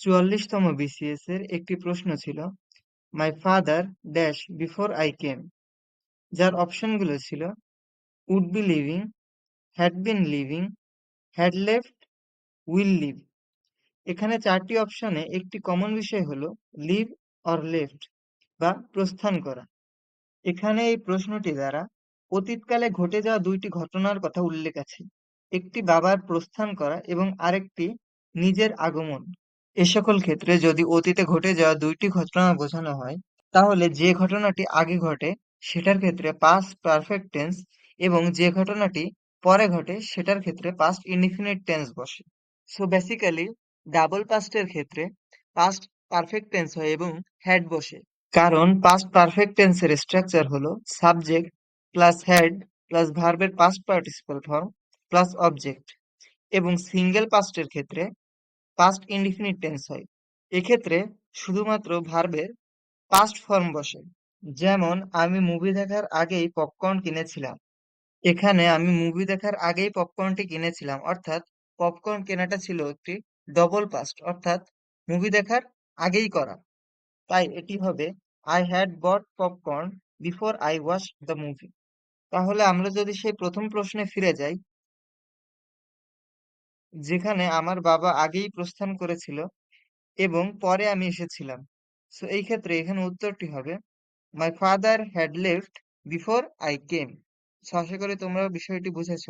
চুয়াল্লিশতম BCS এর একটি প্রশ্ন ছিল my father dash before I came যার অপশনগুলো ছিল would be living had been living had left will leave এখানে চারটি অপশনে একটি কমন বিষয় হল লিভ অর লেফট বা প্রস্থান করা। এখানে এই প্রশ্নটি দ্বারা অতীতকালে ঘটে যাওয়া দুইটি ঘটনার কথা উল্লেখ আছে, একটি বাবার প্রস্থান করা এবং আরেকটি নিজের আগমন। এ সকল ক্ষেত্রে যদি অতীতে ঘটে যাওয়া দুইটি ঘটনা বোঝানো হয়, তাহলে যে ঘটনাটি আগে ঘটে, সেটার ক্ষেত্রে পাস্ট পারফেক্ট টেন্স এবং যে ঘটনাটি পরে ঘটে, সেটার ক্ষেত্রে পাস্ট ইনডিফিনিট টেন্স বসে। সো বেসিক্যালি ডাবল পাস্টের ক্ষেত্রে পাস্ট পারফেক্ট টেন্স হয় এবং হ্যাড বসে। কারণ পাস্ট পারফেক্ট টেন্সের স্ট্রাকচার হলো সাবজেক্ট প্লাস হ্যাড প্লাস ভার্বের past participle form plus object এবং সিঙ্গেল পাস্টের ক্ষেত্রে পাস্ট ইনডিফিনিট টেন্স হয়। এক্ষেত্রে শুধুমাত্র ভার্বের পাস্ট ফর্ম বসে। যেমন, আমি মুভি দেখার আগেই পপকর্ন কিনেছিলাম। এখানে আমি মুভি দেখার আগেই পপকর্নটি কিনেছিলাম। অর্থাৎ পপকর্ন কেনাটা ছিল একটি ডবল পাস্ট অর্থাৎ মুভি দেখার আগেই করা। তাই এটি হবে I had bought popcorn before I watch the movie তাহলে আমরা যদি সেই প্রথম প্রশ্নে ফিরে যাই যেখানে আমার বাবা আগেই প্রস্থান করেছিল এবং পরে আমি এসেছিলাম। সো এই ক্ষেত্রে এখানে উত্তরটি হবে my father had left before I came so, আশা করি তোমরা বিষয়টি বুঝেছ।